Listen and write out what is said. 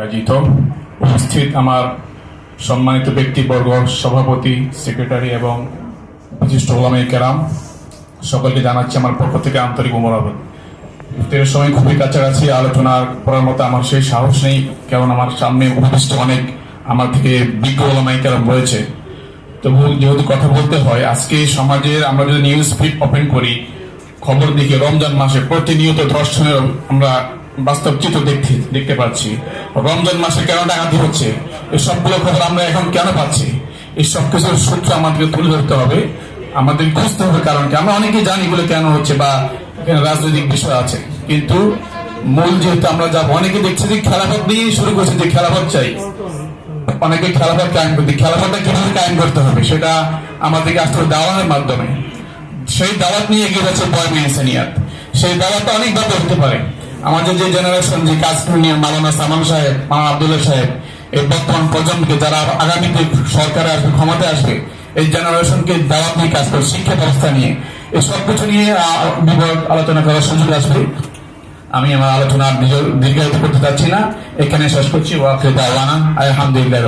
আয়োজিত উপস্থিত আমার সম্মানিত ব্যক্তিবর্গ, সভাপতি, সেক্রেটারি এবং বিশিষ্ট ওলামাই কেরাম, সকলকে জানাচ্ছি আমার পক্ষ থেকে আন্তরিক মোরাবত ইফতারের সময় খুবই কাছাকাছি আলোচনার করার মতো আমার সেই সাহস নেই, কারণ আমার সামনে উপস্থিত অনেক আমার থেকে বিজ্ঞ ওলামাই কেরাম রয়েছে। তবু যেহেতু কথা বলতে হয়, আজকে সমাজের আমরা যদি নিউজ ফিড ওপেন করি, খবর দেখি, রমজান মাসে প্রতিনিয়ত ধর্ষণের আমরা বাস্তব চিত্র দেখতে দেখতে পাচ্ছি। রমজান মাসে কেন ডাকাতি হচ্ছে? এই সবগুলো খবর আমরা এখন কেন পাচ্ছি? এই সব কিছুর সূত্র আমাদেরকে তুলে ধরতে হবে। আমাদের খুঁজতে হবে কারণ কি আমরা অনেকে জানি এগুলো কেন হচ্ছে বা রাজনৈতিক বিষয় আছে। কিন্তু মূল যেহেতু আমরা যাব, অনেকে দেখছি যে খেলাফত দিয়েই শুরু করছে যে খেলাফত চাই। অনেকে খেলাফত কায়েম করতে, খেলাফতটা কীভাবে কায়েম করতে হবে সেটা আমাদেরকে আসলে দাওয়ানের মাধ্যমে। সেই দাওয়াত নিয়ে এগিয়ে যাচ্ছে বয়মে ইনসানিয়াত সেই দাওয়াতটা অনেকভাবে হতে পারে। আমাদের যে জেনারেশন যে কাজ নিয়ে মালানা সামান সাহেব মালানা আবদুল্লাহ সাহেব এই বর্তমান প্রজন্মকে যারা আগামীতে সরকারে আসবে ক্ষমতায় আসবে এই জেনারেশনকে দাওয়াত নিয়ে কাজ করে শিক্ষা ব্যবস্থা নিয়ে এই সব কিছু নিয়ে আহ, আলোচনা করার সুযোগ আসবে। আমি আমার আলোচনা দীর্ঘায়িত করতে চাচ্ছি না। এখানে শেষ করছি। ওয়াকিল দাওয়ানা। আলহামদুলিল্লাহ